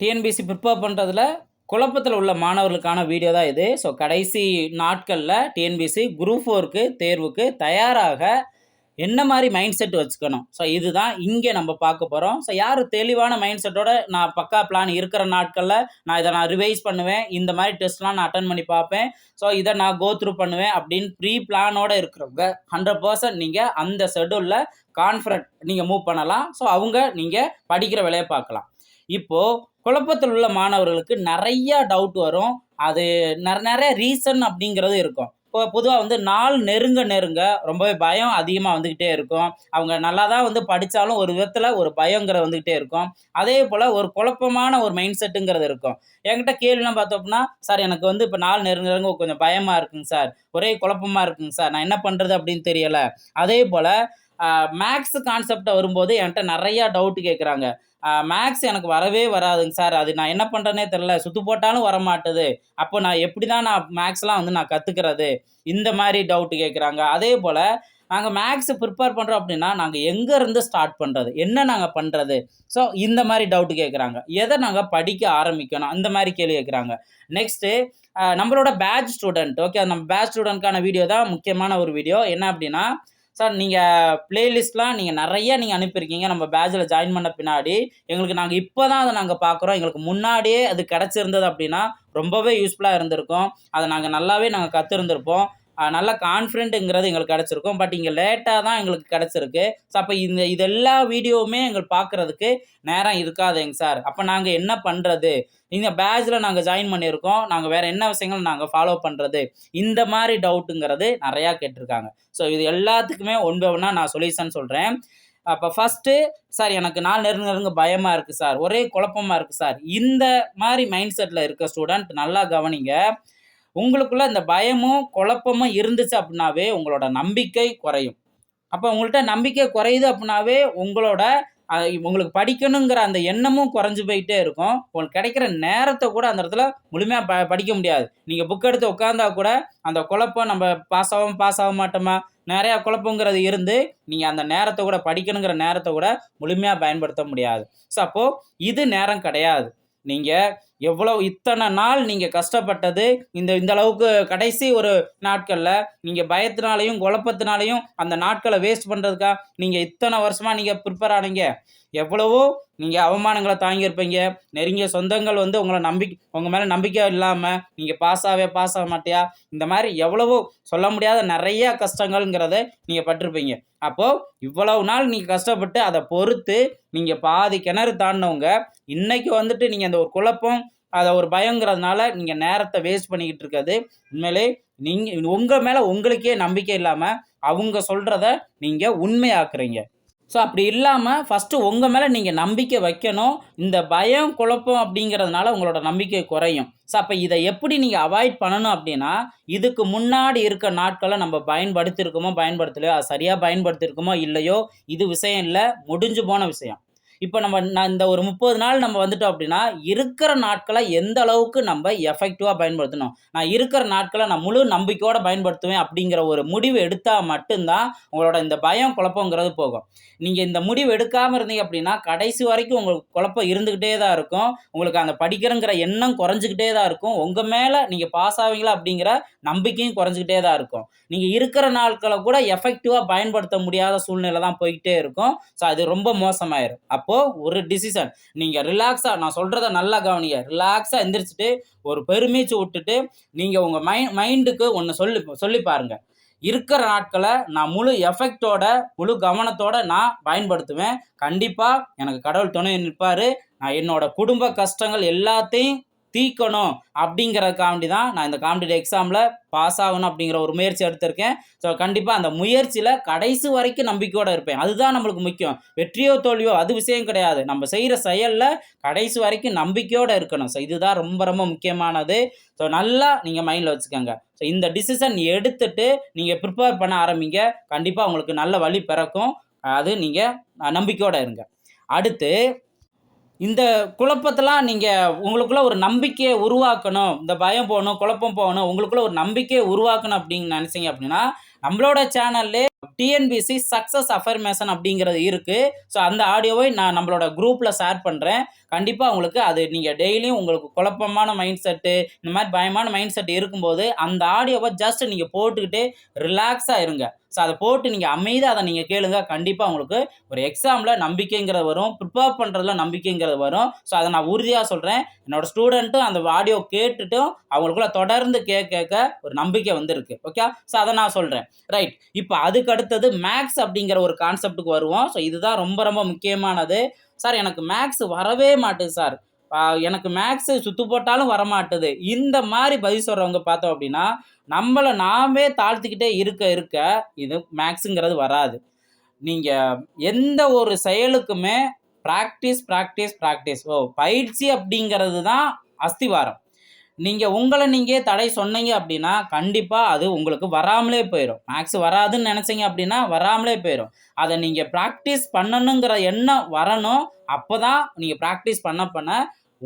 TNPSC prepare பண்ணுறதுல குழப்பத்தில் உள்ள மாணவர்களுக்கான வீடியோ தான் இது. ஸோ கடைசி நாட்களில் டிஎன்பிசி குரூப் ஃபோருக்கு தேர்வுக்கு தயாராக என்ன மாதிரி மைண்ட் செட் வச்சுக்கணும்? ஸோ இதுதான் இங்கே நம்ம பார்க்க போகிறோம் ஸோ யார் தெளிவான மைண்ட் செட்டோட நான் பக்கா பிளான் இருக்கிற நாட்களில் நான் இதை நான் ரிவைஸ் பண்ணுவேன். இந்த மாதிரி டெஸ்ட்லாம் நான் அட்டன் பண்ணி பார்ப்பேன். ஸோ இதை நான் கோ த்ரூ பண்ணுவேன் அப்படின்னு ப்ரீ பிளானோட இருக்கிறவங்க ஹண்ட்ரட் பர்சன்ட் நீங்கள் அந்த ஷெடியூலில் கான்ஃபிடன்ட் நீங்கள் மூவ் பண்ணலாம். ஸோ அவங்க நீங்கள் படிக்கிற வேலையை பார்க்கலாம். இப்போது குழப்பத்தில் உள்ள மாணவர்களுக்கு நிறையா டவுட் வரும். அது நிற நிறைய ரீசன் அப்படிங்கிறது இருக்கும். இப்போ பொதுவாக வந்து நாள் நெருங்க நெருங்க ரொம்பவே பயம் அதிகமாக வந்துக்கிட்டே இருக்கும். அவங்க நல்லா தான் வந்து படித்தாலும் ஒரு விதத்தில் ஒரு பயங்கிற வந்துக்கிட்டே இருக்கும். அதே போல் ஒரு குழப்பமான ஒரு மைண்ட் செட்டுங்கிறது இருக்கும். என்கிட்ட கேள்விலாம் பார்த்தோம்னா சார் எனக்கு வந்து இப்போ நாள் நெருங்க நெருங்க கொஞ்சம் பயமாக இருக்குங்க சார். ஒரே குழப்பமாக இருக்குங்க சார். நான் என்ன பண்ணுறது அப்படின்னு தெரியலை. அதே போல் மேக்ஸ் கான்செப்டை வரும்போது என்கிட்ட நிறையா டவுட் கேட்குறாங்க மேக்ஸ் எனக்கு வரவே வராதுங்க சார் அது நான் என்ன பண்ணுறேனே தெரில சுற்று போட்டாலும் வர மாட்டுது அப்போ நான் எப்படி தான் நான் மேக்ஸ்லாம் வந்து நான் கற்றுக்கிறது இந்த மாதிரி டவுட்டு கேட்குறாங்க அதே போல் நாங்கள் மேக்ஸ் ப்ரிப்பேர் பண்ணுறோம் அப்படின்னா நாங்கள் எங்கேருந்து ஸ்டார்ட் பண்ணுறது என்ன நாங்கள் பண்ணுறது ஸோ இந்த மாதிரி டவுட்டு கேட்குறாங்க எதை நாங்கள் படிக்க ஆரம்பிக்கணும்? அந்த மாதிரி கேள்வி கேட்குறாங்க நெக்ஸ்ட்டு நம்மளோட பேட்ச் ஸ்டூடெண்ட் ஓகே நம்ம பேட்ச் ஸ்டூடெண்ட்கான வீடியோ தான் முக்கியமான ஒரு வீடியோ என்ன அப்படின்னா சார் நீங்கள் ப்ளேலிஸ்ட்லாம் நீங்கள் நிறைய நீங்கள் அனுப்பியிருக்கீங்க. நம்ம பேட்சில் ஜாயின் பண்ண பின்னாடி. எங்களுக்கு நாங்கள் இப்போ தான் அதை நாங்கள் பார்க்குறோம். எங்களுக்கு முன்னாடியே அது கிடச்சிருந்தது அப்படின்னா ரொம்பவே யூஸ்ஃபுல்லாக இருந்திருக்கும். அதை நாங்கள் நல்லாவே நாங்கள் கற்றுருந்துருப்போம் நல்ல கான்ஃபிடென்ட்டுங்கிறது எங்களுக்கு கிடச்சிருக்கும். பட் இங்கே லேட்டாக தான் எங்களுக்கு கிடச்சிருக்கு. ஸோ அப்போ இந்த இது எல்லா வீடியோவுமே எங்களுக்கு பார்க்குறதுக்கு நேரம் இருக்காதுங்க சார் அப்போ நாங்கள் என்ன பண்ணுறது இந்த பேட்சில் நாங்கள் ஜாயின் பண்ணியிருக்கோம். நாங்கள் வேறு என்ன விஷயங்கள் நாங்கள் ஃபாலோ பண்ணுறது இந்த மாதிரி டவுட்டுங்கிறது நிறையா கேட்டிருக்காங்க. ஸோ இது எல்லாத்துக்குமே ஒன் பை ஒன்றா நான் சொல்யூஷன் சொல்கிறேன் அப்போ ஃபஸ்ட்டு சார் எனக்கு நாள் நெருங்க நெருங்க பயமாக இருக்குது சார் ஒரே குழப்பமாக இருக்குது சார் இந்த மாதிரி மைண்ட் செட்டில் இருக்க ஸ்டூடெண்ட் நல்லா கவனிங்க. உங்களுக்குள்ள இந்த பயமும் குழப்பமும் இருந்துச்சு அப்படின்னாவே உங்களோட நம்பிக்கை குறையும். அப்போ உங்கள்கிட்ட நம்பிக்கை குறையுது அப்படின்னாவே உங்களோட உங்களுக்கு படிக்கணுங்கிற அந்த எண்ணமும் குறைஞ்சி போயிட்டே இருக்கும். உங்களுக்கு கிடைக்கிற நேரத்தை கூட அந்த இடத்துல முழுமையாக ப படிக்க முடியாது. நீங்கள் புக் எடுத்து உட்காந்தா கூட அந்த குழப்பம் நம்ம பாஸ் ஆகும் பாஸ் ஆக மாட்டோமா? நிறையா குழப்பங்கிறது இருந்து நீங்கள் அந்த நேரத்தை கூட படிக்கணுங்கிற நேரத்தை கூட முழுமையாக பயன்படுத்த முடியாது. ஸோ அப்போது இது நேரம் கிடையாது. நீங்கள் எவ்வளோ இத்தனை நாள் நீங்கள் கஷ்டப்பட்டது? இந்த இந்த அளவுக்கு கடைசி ஒரு நாட்களில் நீங்கள் பயத்தினாலையும் குழப்பத்தினாலையும் அந்த நாட்களை வேஸ்ட் பண்ணுறதுக்கா நீங்கள் இத்தனை வருஷமாக நீங்கள் ப்ரிப்பேர் ஆனீங்க. எவ்வளவோ நீங்கள் அவமானங்களை தாங்கியிருப்பீங்க. நெருங்கிய சொந்தங்கள் வந்து உங்களை நம்பிக்கை உங்கள் மேலே நம்பிக்கை இல்லாமல் நீங்கள் பாஸ் ஆகவே பாஸ் ஆக மாட்டியா? இந்த மாதிரி எவ்வளவோ சொல்ல முடியாத நிறைய கஷ்டங்கள்ங்கிறத நீங்கள் பட்டிருப்பீங்க. அப்போது இவ்வளவு நாள் நீங்கள் கஷ்டப்பட்டு அதை பொறுத்து நீங்கள் பாதி கிணறு தாண்டினவங்க இன்றைக்கி வந்துட்டு நீங்கள் அந்த ஒரு குழப்பம் அதை ஒரு பயங்கிறதுனால நீங்கள் நேரத்தை வேஸ்ட் பண்ணிக்கிட்டு இருக்கிறது உண்மையிலே நீங்கள் உங்கள் மேலே உங்களுக்கே நம்பிக்கை இல்லாமல் அவங்க சொல்கிறத நீங்கள் உண்மையாக்குறீங்க. ஸோ அப்படி இல்லாமல் ஃபஸ்ட்டு உங்கள் மேலே நீங்கள் நம்பிக்கை வைக்கணும். இந்த பயம் குழப்பம் அப்படிங்கிறதுனால உங்களோட நம்பிக்கை குறையும். ஸோ அப்போ இதை எப்படி நீங்கள் அவாய்ட் பண்ணணும் அப்படின்னா இதுக்கு முன்னாடி இருக்க நாட்களை நம்ம பயன்படுத்தியிருக்கோமோ பயன்படுத்தலையோ அது சரியாக பயன்படுத்தியிருக்கோமோ இல்லையோ இது விஷயம் இல்லை முடிஞ்சு போன விஷயம். இப்போ நம்ம நான் இந்த ஒரு முப்பது நாள் நம்ம வந்துட்டோம் அப்படின்னா இருக்கிற நாட்களை எந்த அளவுக்கு நம்ம எஃபெக்டிவாக பயன்படுத்தணும்? நான் இருக்கிற நாட்களை நான் முழு நம்பிக்கையோடு பயன்படுத்துவேன் அப்படிங்கிற ஒரு முடிவு எடுத்தால் மட்டும்தான் உங்களோட இந்த பயம் குழப்பங்கிறது போகும். நீங்கள் இந்த முடிவு எடுக்காமல் இருந்தீங்க அப்படின்னா கடைசி வரைக்கும் உங்களுக்கு குழப்பம் இருந்துக்கிட்டே தான் இருக்கும். உங்களுக்கு அந்த படிக்கிறங்கிற எண்ணம் குறைஞ்சிக்கிட்டே தான் இருக்கும். உங்கள் மேலே நீங்கள் பாஸ் ஆவீங்களா அப்படிங்கிற நம்பிக்கையும் குறைஞ்சிக்கிட்டே தான் இருக்கும். நீங்கள் இருக்கிற நாட்களை கூட எஃபெக்டிவாக பயன்படுத்த முடியாத சூழ்நிலை தான் போய்கிட்டே இருக்கும். ஸோ அது ரொம்ப மோசமாயிரும். அப்போது ஒரு டிசிஷன் நீங்கள் ரிலாக்ஸாக நான் சொல்கிறத நல்லா கவனிங்க. ரிலாக்ஸாக எந்திரிச்சிட்டு ஒரு பெருமீச்சு விட்டுட்டு நீங்கள் உங்கள் மை மைண்டுக்கு ஒன்று சொல்லி சொல்லி பாருங்கள் இருக்கிற நாட்களை நான் முழு எஃபெக்டோட முழு கவனத்தோட நான் பயன்படுத்துவேன். கண்டிப்பாக எனக்கு கடவுள் துணை நிற்பார். நான் என்னோட குடும்ப கஷ்டங்கள் எல்லாத்தையும் தீக்கணும் அப்படிங்கிறதுக்காண்டி தான் நான் இந்த காம்படிட்டிவ் எக்ஸாமில் பாஸ் ஆகணும் அப்படிங்கிற ஒரு முயற்சி எடுத்திருக்கேன். ஸோ கண்டிப்பாக அந்த முயற்சியில் கடைசி வரைக்கும் நம்பிக்கையோடு இருப்பேன். அதுதான் நம்மளுக்கு முக்கியம். வெற்றியோ தோல்வியோ அது விஷயம் கிடையாது. நம்ம செய்கிற செயலில் கடைசி வரைக்கும் நம்பிக்கையோடு இருக்கணும். ஸோ இதுதான் ரொம்ப ரொம்ப முக்கியமானது. ஸோ நல்லா நீங்கள் மைண்டில் வச்சுக்கோங்க. ஸோ இந்த டிசிஷன் எடுத்துட்டு நீங்கள் ப்ரிப்பேர் பண்ண ஆரம்பிங்க. கண்டிப்பாக உங்களுக்கு நல்ல வழி பிறக்கும். அது நீங்கள் நம்பிக்கையோடு இருங்க. அடுத்து இந்த குழப்பத்தெல்லாம் நீங்கள் உங்களுக்குள்ளே ஒரு நம்பிக்கையை உருவாக்கணும். இந்த பயம் போகணும் குழப்பம் போகணும் உங்களுக்குள்ளே ஒரு நம்பிக்கையை உருவாக்கணும் அப்படின்னு நினச்சிங்க அப்படின்னா நம்மளோட சேனல்லே டிஎன்பிசி சக்ஸஸ் அஃபர்மேஷன் அப்படிங்கிறது இருக்குது ஸோ அந்த ஆடியோவை நான் நம்மளோட குரூப்பில் ஷேர் பண்ணுறேன் கண்டிப்பாக உங்களுக்கு அது நீங்கள் டெய்லியும் உங்களுக்கு குழப்பமான மைண்ட் செட்டு இந்த மாதிரி பயமான மைண்ட் செட் இருக்கும்போது அந்த ஆடியோவை ஜஸ்ட் நீங்கள் போட்டுக்கிட்டு ரிலாக்ஸாக இருங்க. ஸோ அதை போட்டு நீங்கள் அமைதியாக அதை நீங்கள் கேளுங்க. கண்டிப்பாக உங்களுக்கு ஒரு எக்ஸாமில் நம்பிக்கைங்கிறது வரும். ப்ரிப்பேர் பண்ணுறதுல நம்பிக்கைங்கிறது வரும். ஸோ அதை நான் உறுதியாக சொல்கிறேன் என்னோட ஸ்டூடெண்ட்டும் அந்த ஆடியோ கேட்டுட்டும் அவங்களுக்குள்ள தொடர்ந்து கேட்க கேட்க ஒரு நம்பிக்கை வந்திருக்கு. ஓகே ஸோ அதை நான் சொல்கிறேன் ரைட் இப்போ அதுக்கு அடுத்தது மேக்ஸ் அப்படிங்கிற ஒரு கான்செப்டுக்கு வருவோம். ஸோ இதுதான் ரொம்ப ரொம்ப முக்கியமானது. சார் எனக்கு மேக்ஸ் வரவே மாட்டுது சார் எனக்கு மேக்ஸு சுத்து போட்டாலும் வரமாட்டுது. இந்த மாதிரி பதில் சொல்கிறவங்க பார்த்தோம் அப்படின்னா நம்மளை நாமே தாழ்த்திக்கிட்டே இருக்க இருக்க இது மேக்ஸுங்கிறது வராது. நீங்கள் எந்த ஒரு செயலுக்குமே ப்ராக்டிஸ் ப்ராக்டிஸ் ப்ராக்டிஸ் ஓ பயிற்சி அப்படிங்கிறது தான் அஸ்திவாரம். நீங்கள் உங்களை நீங்கள் தடை சொன்னீங்க அப்படின்னா கண்டிப்பாக அது உங்களுக்கு வராமலே போயிடும் மேக்ஸ் வராதுன்னு நினச்சிங்க அப்படின்னா வராமலே போயிடும் அதை நீங்கள் ப்ராக்டிஸ் பண்ணணுங்கிற எண்ணம் வரணும். அப்போ தான் நீங்கள் ப்ராக்டிஸ் பண்ண பண்ண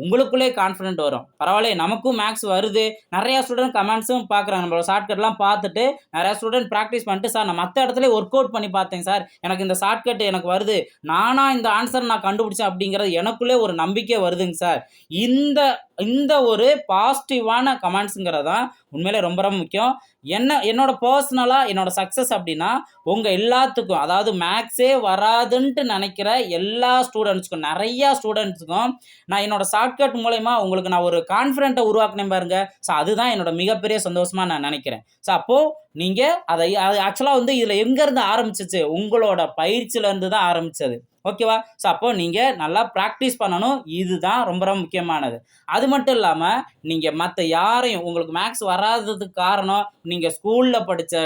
உங்களுக்குள்ளே கான்ஃபிடென்ட் வரும். பரவாயில்ல நமக்கும் மேக்ஸ் வருது. நிறையா ஸ்டூடெண்ட் கமெண்ட்ஸும் பார்க்குறாங்க. நம்மளோட ஷார்ட்கட்லாம் பார்த்துட்டு நிறையா ஸ்டூடெண்ட் ப்ராக்டிஸ் பண்ணிட்டு சார் நான் மற்ற இடத்துல ஒர்க் அவுட் பண்ணி பார்த்தேன் சார். எனக்கு இந்த ஷார்ட்கட் எனக்கு வருது. நானாக இந்த ஆன்சர் நான் கண்டுபிடிச்சேன் அப்படிங்கிறது எனக்குள்ளே ஒரு நம்பிக்கை வருதுங்க சார். இந்த இந்த ஒரு பாசிட்டிவான கமெண்ட்ஸுங்கிறது தான் உண்மையிலே ரொம்ப ரொம்ப முக்கியம். என்ன என்னோட பர்சனலாக என்னோட சக்ஸஸ் அப்படின்னா உங்கள் எல்லாத்துக்கும் அதாவது மேக்ஸே வராதுன்ட்டு நினைக்கிற எல்லா ஸ்டூடெண்ட்ஸுக்கும் நிறையா ஸ்டூடெண்ட்ஸுக்கும் நான் என்னோட ஷார்ட்கட் மூலயமா உங்களுக்கு நான் ஒரு கான்ஃபிடென்ட்டை உருவாக்கினேன் பாருங்க. ஸோ அதுதான் என்னோட மிகப்பெரிய சந்தோஷமாக நான் நினைக்கிறேன். ஸோ அப்போது நீங்கள் அதை ஆக்சுவலாக வந்து இதில் எங்கேருந்து ஆரம்பிச்சிச்சு? உங்களோட பயிற்சியிலேருந்து தான் ஆரம்பித்தது ஓகேவா? ஸோ அப்போது நீங்கள் நல்லா ப்ராக்டிஸ் பண்ணணும். இதுதான் ரொம்ப ரொம்ப முக்கியமானது. அது மட்டும் இல்லாமல் நீங்கள் மற்ற யாரையும் உங்களுக்கு மேக்ஸ் வராததுக்கு காரணம் நீங்கள் ஸ்கூலில் படித்த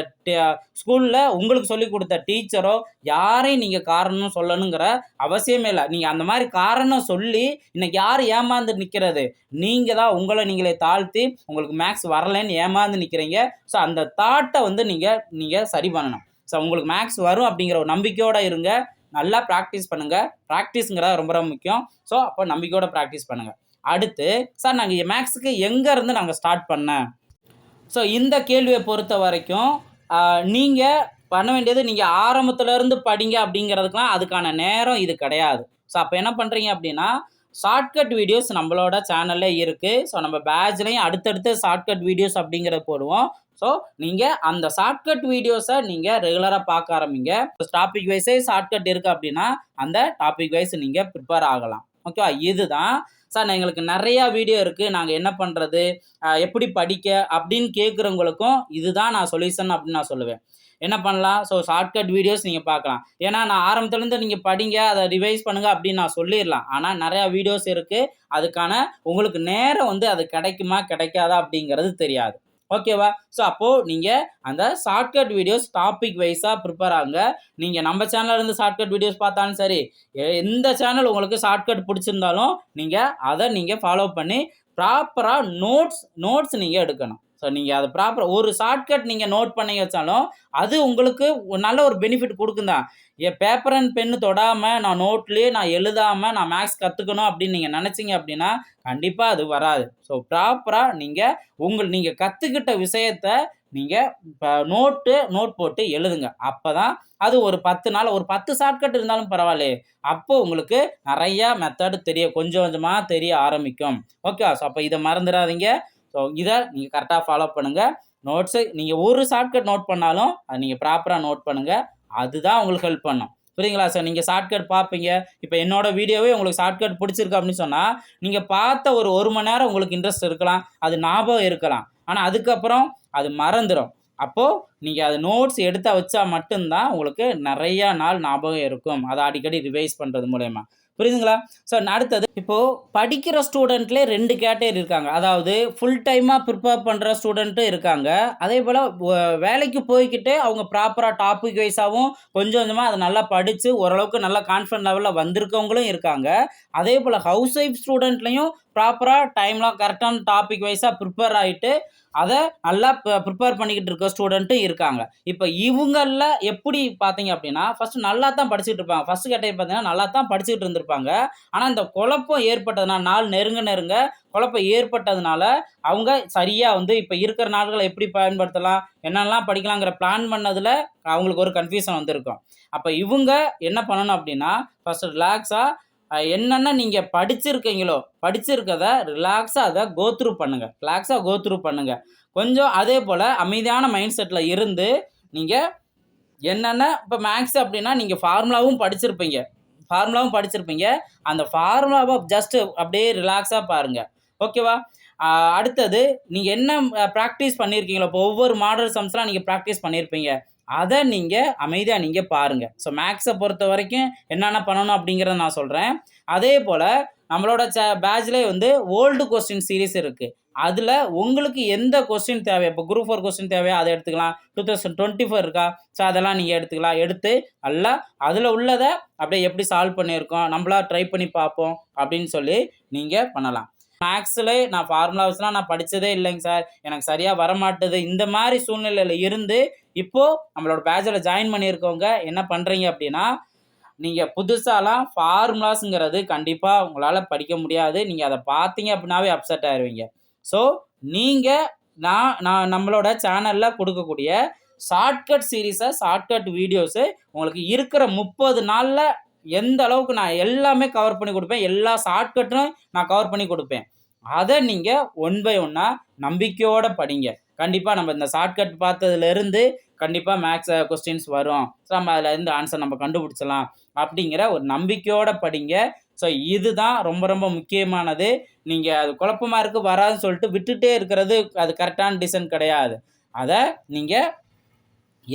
ஸ்கூலில் உங்களுக்கு சொல்லிக் கொடுத்த டீச்சரோ யாரையும் நீங்கள் காரணம் சொல்லணுங்கிற அவசியமே இல்லை. நீங்கள் அந்த மாதிரி காரணம் சொல்லி இன்னைக்கு யார் ஏமாந்து நிற்கிறது நீங்கள் தான் உங்களை நீங்களே தாழ்த்தி உங்களுக்கு மேக்ஸ் வரலைன்னு ஏமாந்து நிற்கிறீங்க ஸோ அந்த தாட்டை வந்து நீங்கள் நீங்கள் சரி பண்ணணும். ஸோ உங்களுக்கு மேக்ஸ் வரும் அப்படிங்கிற ஒரு நம்பிக்கையோடு இருங்க. நல்லா ப்ராக்டிஸ் பண்ணுங்கள் ப்ராக்டிஸுங்கிறது ரொம்ப ரொம்ப முக்கியம். ஸோ அப்போ நம்பிக்கையோட ப்ராக்டிஸ் பண்ணுங்கள் அடுத்து சார் நாங்கள் மேக்ஸுக்கு எங்கேருந்து நாங்கள் ஸ்டார்ட் பண்ண? ஸோ இந்த கேள்வியை பொறுத்த வரைக்கும் நீங்கள் பண்ண வேண்டியது நீங்கள் ஆரம்பத்துலேருந்து படிங்க அப்படிங்கிறதுக்கெலாம் அதுக்கான நேரம் இது கிடையாது. ஸோ அப்போ என்ன பண்ணுறீங்க அப்படின்னா ஷார்ட்கட் வீடியோஸ் நம்மளோட சேனலில் இருக்குது ஸோ நம்ம பேட்ச்லேயும் அடுத்தடுத்து ஷார்ட்கட் வீடியோஸ் அப்படிங்கிறத போடுவோம். ஸோ நீங்கள் அந்த ஷார்ட்கட் வீடியோஸை நீங்கள் ரெகுலராக பார்க்க ஆரம்பிங்க. டாபிக் வைஸே ஷார்ட்கட் இருக்குது அப்படின்னா அந்த டாபிக் வைஸ் நீங்கள் ப்ரிப்பேர் ஆகலாம். ஓகேவா இதுதான். சார் எங்களுக்கு நிறையா வீடியோ இருக்குது நாங்கள் என்ன பண்ணுறது எப்படி படிக்க? அப்படின்னு கேட்குறவங்களுக்கும் இதுதான் நான் சொல்யூஷன் அப்படின்னு நான் சொல்லுவேன். என்ன பண்ணலாம்? ஸோ ஷார்ட்கட் வீடியோஸ் நீங்கள் பார்க்கலாம். ஏன்னா நான் ஆரம்பத்துலேருந்து நீங்கள் படிங்க அதை ரிவைஸ் பண்ணுங்கள் அப்படின்னு நான் சொல்லிடலாம். ஆனால் நிறையா வீடியோஸ் இருக்குது அதுக்கான உங்களுக்கு நேரம் வந்து அது கிடைக்குமா கிடைக்காதா அப்படிங்கிறது தெரியாது. ஓகேவா ஸோ அப்போது நீங்கள் அந்த ஷார்ட்கட் வீடியோஸ் டாபிக் வைஸாக ப்ரிப்பேர் ஆகுங்க. நீங்கள் நம்ம சேனலில் இருந்து ஷார்ட்கட் வீடியோஸ் பார்த்தாலும் சரி எந்த சேனல் உங்களுக்கு ஷார்ட்கட் பிடிச்சிருந்தாலும் நீங்கள் அதை நீங்கள் ஃபாலோ பண்ணி ப்ராப்பராக நோட்ஸ் நோட்ஸ் நீங்கள் எடுக்கணும். ஸோ நீங்கள் அதை ப்ராப்பர் ஒரு ஷார்ட்கட் நீங்கள் நோட் பண்ணி வச்சாலும் அது உங்களுக்கு நல்ல ஒரு பெனிஃபிட் கொடுக்கும் தான் என் பேப்பர் அண்ட் பென்னு தொடாமல் நான் நோட்லேயே நான் எழுதாமல் நான் மேக்ஸ் கற்றுக்கணும் அப்படின்னு நீங்கள் நினச்சிங்க அப்படின்னா கண்டிப்பாக அது வராது. ஸோ ப்ராப்பராக நீங்கள் உங்கள் நீங்கள் கற்றுக்கிட்ட விஷயத்த நீங்கள் இப்போ நோட்டு நோட் போட்டு எழுதுங்க. அப்போ தான் அது ஒரு பத்து நாள் ஒரு பத்து ஷார்ட்கட் இருந்தாலும் பரவாயில்லையே. அப்போ உங்களுக்கு நிறையா மெத்தடு தெரிய கொஞ்சம் கொஞ்சமாக தெரிய ஆரம்பிக்கும். ஓகே ஸோ அப்போ இதை மறந்துடாதீங்க. ஸோ இதை நீங்கள் கரெக்டாக ஃபாலோ பண்ணுங்கள் நோட்ஸு நீங்கள் ஒரு ஷார்ட்கட் நோட் பண்ணாலும் அதை நீங்கள் ப்ராப்பராக நோட் பண்ணுங்கள் அதுதான் உங்களுக்கு ஹெல்ப் பண்ணும். புரியுங்களா சார் நீங்கள் ஷார்ட்கட் பார்ப்பீங்க. இப்போ என்னோட வீடியோவே உங்களுக்கு ஷார்ட்கட் பிடிச்சிருக்கு அப்படின்னு சொன்னால் நீங்கள் பார்த்த ஒரு ஒரு மணி நேரம் உங்களுக்கு இன்ட்ரெஸ்ட் இருக்கலாம். அது ஞாபகம் இருக்கலாம். ஆனால் அதுக்கப்புறம் அது மறந்துடும் அப்போது நீங்கள் அது நோட்ஸ் எடுத்து வச்சா மட்டும்தான் உங்களுக்கு நிறையா நாள் ஞாபகம் இருக்கும். அதை அடிக்கடி ரிவைஸ் பண்ணுறது மூலயமா. புரியுதுங்களா? ஸோ அடுத்தது இப்போது படிக்கிற ஸ்டூடெண்ட்லேயே ரெண்டு கேட்டகரி இருக்காங்க. அதாவது ஃபுல் டைமாக ப்ரிப்பேர் பண்ணுற ஸ்டூடெண்ட்டும் இருக்காங்க. அதே போல் வேலைக்கு போய்க்கிட்டே அவங்க ப்ராப்பராக டாபிக் வைஸாகவும் கொஞ்சம் கொஞ்சமாக அதை நல்லா படித்து ஓரளவுக்கு நல்லா கான்ஃபிடன்ட் லெவலில் வந்திருக்கவங்களும் இருக்காங்க. அதே போல் ஹவுஸ் ஒய்ஃப் ஸ்டூடெண்ட்லேயும் ப்ராப்பராக டைம்லாம் கரெக்டான டாபிக் வைஸாக ப்ரிப்பேர் ஆகிட்டு அதை நல்லா ப்ரிப்பேர் பண்ணிக்கிட்டு இருக்க ஸ்டூடெண்ட்டும் இருக்காங்க. இப்போ இவங்களில் எப்படி பார்த்தீங்க அப்படின்னா ஃபஸ்ட்டு நல்லா தான் படிச்சுட்டு இருப்பாங்க. ஃபஸ்ட்டு கேட்டகரி பார்த்தீங்கன்னா நல்லா தான் படிச்சுட்டு இருந்திருப்பாங்க. ஆனால் இந்த குழப்பம் ஏற்பட்டதுனால் நாள் நெருங்க நெருங்க குழப்பம் ஏற்பட்டதுனால அவங்க சரியாக வந்து இப்போ இருக்கிற நாள்களை எப்படி பயன்படுத்தலாம் என்னெல்லாம் படிக்கலாங்கிற பிளான் பண்ணதில் அவங்களுக்கு ஒரு கன்ஃபியூஷன் வந்திருக்கும். அப்போ இவங்க என்ன பண்ணணும் அப்படின்னா ஃபஸ்ட்டு ரிலாக்ஸாக என்னென்ன நீங்கள் படிச்சிருக்கீங்களோ படிச்சிருக்கதை ரிலாக்ஸாக அதை கோத்ரூ பண்ணுங்கள் ரிலாக்ஸாக கோத்ரூ பண்ணுங்கள் கொஞ்சம் அதே போல் அமைதியான மைண்ட் செட்டில் இருந்து நீங்கள் என்னென்ன இப்போ மேக்ஸ் அப்படின்னா நீங்கள் ஃபார்முலாவும் படிச்சிருப்பீங்க. ஃபார்முலாவும் படிச்சிருப்பீங்க. அந்த ஃபார்முலாவை ஜஸ்ட்டு அப்படியே ரிலாக்ஸாக பாருங்கள் ஓகேவா அடுத்தது நீங்கள் என்ன ப்ராக்டிஸ் பண்ணியிருக்கீங்களோ இப்போ ஒவ்வொரு மாடல் சம்ஸ்லாம் நீங்கள் ப்ராக்டிஸ் பண்ணியிருப்பீங்க அதை நீங்கள் அமைதியாக நீங்கள் பாருங்கள் ஸோ மேக்ஸை பொறுத்த வரைக்கும் என்னென்ன பண்ணணும் அப்படிங்கிறத நான் சொல்கிறேன் அதே போல் நம்மளோட ச பேட்ச்லேயே வந்து ஓல்டு கொஸ்டின் சீரீஸ் இருக்குது அதில் உங்களுக்கு எந்த கொஸ்டின் தேவை இப்போ குரூப் ஃபோர் கொஸ்டின் தேவையா அதை எடுத்துக்கலாம். டூ தௌசண்ட் டுவெண்ட்டி ஃபோர் இருக்கா? ஸோ அதெல்லாம் நீங்கள் எடுத்துக்கலாம். எடுத்து நல்லா அதில் உள்ளதை அப்படியே எப்படி சால்வ் பண்ணியிருக்கோம் நம்மளா ட்ரை பண்ணி பார்ப்போம் அப்படின்னு சொல்லி நீங்கள் பண்ணலாம். மேக்ஸில் நான் ஃபார்முலாஸ்லாம் நான் படித்ததே இல்லைங்க சார். எனக்கு சரியாக வரமாட்டுது. இந்த மாதிரி சூழ்நிலையில் இருந்து இப்போது நம்மளோட பேட்சில் ஜாயின் பண்ணியிருக்கவங்க என்ன பண்ணுறீங்க அப்படின்னா நீங்கள் புதுசாலாம் ஃபார்முலாஸுங்கிறது கண்டிப்பாக உங்களால் படிக்க முடியாது. நீங்கள் அதை பார்த்தீங்க அப்படின்னாவே அப்செட் ஆயிடுவீங்க ஸோ நீங்கள் நான் நான் நம்மளோட சேனலில் கொடுக்கக்கூடிய ஷார்ட்கட் சீரீஸை ஷார்ட்கட் வீடியோஸு உங்களுக்கு இருக்கிற முப்பது நாளில் எந்த அளவுக்கு நான் எல்லாமே கவர் பண்ணி கொடுப்பேன் எல்லா ஷார்ட்கட்டும் நான் கவர் பண்ணி கொடுப்பேன். அதை நீங்கள் ஒன் பை ஒன்னாக நம்பிக்கையோடு படிங்க. கண்டிப்பாக நம்ம இந்த ஷார்ட்கட் பார்த்ததுலேருந்து கண்டிப்பாக மேக்ஸ் கொஸ்டின்ஸ் வரும். ஸோ நம்ம அதில் இருந்து ஆன்சர் நம்ம கண்டுபிடிச்சலாம் அப்படிங்கிற ஒரு நம்பிக்கையோடு படிங்க. ஸோ இதுதான் ரொம்ப ரொம்ப முக்கியமானது. நீங்கள் அது குழப்பமாக இருக்குது வராதுன்னு சொல்லிட்டு விட்டுட்டே இருக்கிறது அது கரெக்டான டிசைன் கிடையாது. அதை நீங்கள்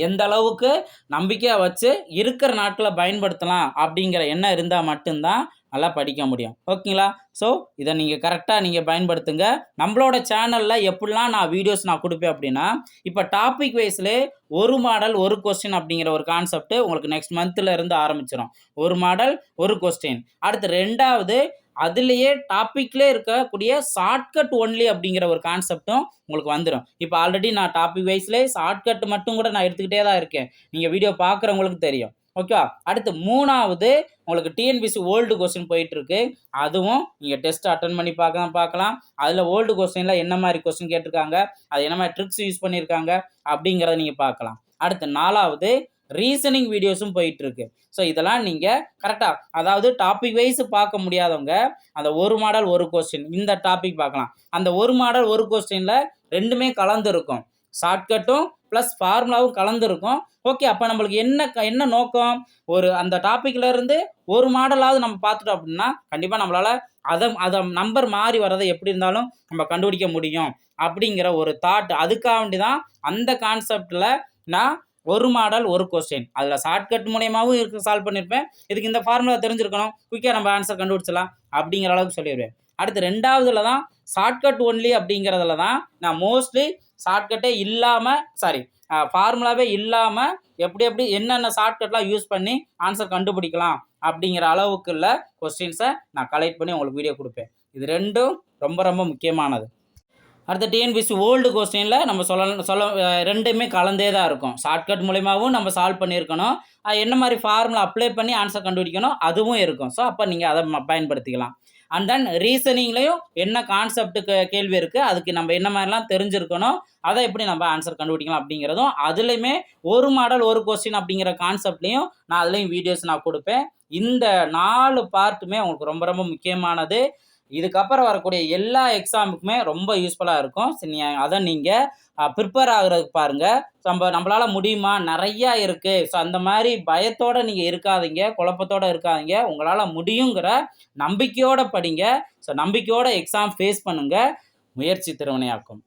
எந்த அளவுக்கு நம்பிக்கையாக வச்சு இருக்கிற நாட்களை பயன்படுத்தலாம் அப்படிங்கிற எண்ணம் இருந்தால் மட்டும்தான் நல்லா படிக்க முடியும். ஓகேங்களா ஸோ இதை நீங்கள் கரெக்டாக நீங்கள் பயன்படுத்துங்க. நம்மளோட சேனலில் எப்படிலாம் நான் வீடியோஸ் நான் கொடுப்பேன் அப்படின்னா இப்போ டாபிக் வைஸ்லே ஒரு மாடல் ஒரு கொஸ்டின் அப்படிங்கிற ஒரு கான்செப்ட் உங்களுக்கு நெக்ஸ்ட் மந்த்தில் இருந்து ஆரம்பிச்சிடும் ஒரு மாடல் ஒரு கொஸ்டின் அடுத்து ரெண்டாவது அதுலேயே டாப்பிக்லேயே இருக்கக்கூடிய ஷார்ட்கட் ஒன்லி அப்படிங்கிற ஒரு கான்செப்டும் உங்களுக்கு வந்துடும் இப்போ ஆல்ரெடி நான் டாபிக் வைஸ்லேயே ஷார்ட்கட் மட்டும் கூட நான் எடுத்துக்கிட்டே தான் இருக்கேன். நீங்கள் வீடியோ பார்க்குறவங்களுக்கு தெரியும். ஓகேவா அடுத்து மூணாவது உங்களுக்கு டிஎன்பிசி ஓல்டு கொஸ்டின் போயிட்டுருக்கு அதுவும் நீங்கள் டெஸ்ட் அட்டன் பண்ணி பார்க்கலாம் பார்க்கலாம். அதில் ஓல்டு கொஸ்டினில் என்ன மாதிரி கொஸ்டின் கேட்டிருக்காங்க? அது என்ன மாதிரி ட்ரிக்ஸ் யூஸ் பண்ணியிருக்காங்க? அப்படிங்கிறத நீங்கள் பார்க்கலாம். அடுத்து நாலாவது ரீசனிங் வீடியோஸும் போயிட்டுருக்கு. ஸோ இதெல்லாம் நீங்கள் கரெக்டாக அதாவது டாபிக் வைஸ் பார்க்க முடியாதவங்க அந்த ஒரு மாடல் ஒரு கொஸ்டின் இந்த டாபிக் பார்க்கலாம். அந்த ஒரு மாடல் ஒரு கொஸ்டினில் ரெண்டுமே கலந்துருக்கும். ஷார்ட்கட்டும் ப்ளஸ் ஃபார்முலாவும் கலந்துருக்கும். ஓகே அப்போ நம்மளுக்கு என்ன க- என்ன நோக்கம்? ஒரு அந்த டாப்பிக்கில் இருந்து ஒரு மாடலாவது நம்ம பார்த்துட்டோம் அப்படின்னா கண்டிப்பாக நம்மளால் அதை அதை நம்பர் மாறி வர்றதை எப்படி இருந்தாலும் நம்ம கண்டுபிடிக்க முடியும். அப்படிங்கிற ஒரு தாட் அதுக்காக வேண்டி தான் அந்த கான்செப்டில் நான் ஒரு மாடல் ஒரு கொஸ்டின் அதில் ஷார்ட்கட் மூலியமாகவும் இருக்கு சால்வ் பண்ணியிருப்பேன் இதுக்கு இந்த ஃபார்முலா தெரிஞ்சிருக்கணும். குயிக்காக நம்ம ஆன்சர் கண்டுபிடிச்சலாம் அப்படிங்கிற அளவுக்கு சொல்லிடுவேன். அடுத்து ரெண்டாவதுல தான் ஷார்ட்கட் ஒன்லி அப்படிங்கிறதுல தான் நான் மோஸ்ட்லி ஷார்ட்கட்டே இல்லாமல் சாரி ஃபார்முலாவே இல்லாமல் எப்படி எப்படி என்னென்ன ஷார்ட்கட்லாம் யூஸ் பண்ணி ஆன்சர் கண்டுபிடிக்கலாம் அப்படிங்கிற அளவுக்குள்ள கொஸ்டின்ஸை நான் கலெக்ட் பண்ணி உங்களுக்கு வீடியோ கொடுப்பேன். இது ரெண்டும் ரொம்ப ரொம்ப முக்கியமானது. அடுத்த டிஎன்பிசி ஓல்டு கொஸ்டினில் நம்ம சொல்ல சொல்ல ரெண்டுமே கலந்தே தான் இருக்கும். ஷார்ட்கட் மூலியமாகவும் நம்ம சால்வ் பண்ணியிருக்கணும். அது என்ன மாதிரி ஃபார்முலா அப்ளை பண்ணி ஆன்சர் கண்டுபிடிக்கணும் அதுவும் இருக்கும். ஸோ அப்போ நீங்கள் அதை பயன்படுத்திக்கலாம். அண்ட் தென் ரீசனிங்லேயும் என்ன கான்செப்ட்டுக்கு கேள்வி இருக்குது அதுக்கு நம்ம என்ன மாதிரிலாம் தெரிஞ்சிருக்கணும் அதை எப்படி நம்ம ஆன்சர் கண்டுபிடிக்கலாம் அப்படிங்கிறதும் அதுலேயுமே ஒரு மாடல் ஒரு கொஸ்டின் அப்படிங்கிற கான்செப்ட்லேயும் நான் அதுலேயும் வீடியோஸ் நான் கொடுப்பேன். இந்த நாலு பார்ட்டுமே உங்களுக்கு ரொம்ப ரொம்ப முக்கியமானது. இதுக்கப்புறம் வரக்கூடிய எல்லா எக்ஸாமுக்குமே ரொம்ப யூஸ்ஃபுல்லாக இருக்கும். சரி நீ- அதை நீங்கள் ப்ரிப்பேர் ஆகுறதுக்கு பாருங்கள் நம்ம நம்மளால் முடியுமா? நிறையா இருக்குது ஸோ அந்த மாதிரி பயத்தோடு நீங்கள் இருக்காதீங்க குழப்பத்தோடு இருக்காதீங்க. உங்களால் முடியுங்கிற நம்பிக்கையோடு படிங்க. ஸோ நம்பிக்கையோட எக்ஸாம் ஃபேஸ் பண்ணுங்கள் முயற்சி திருவினையாக்கும்.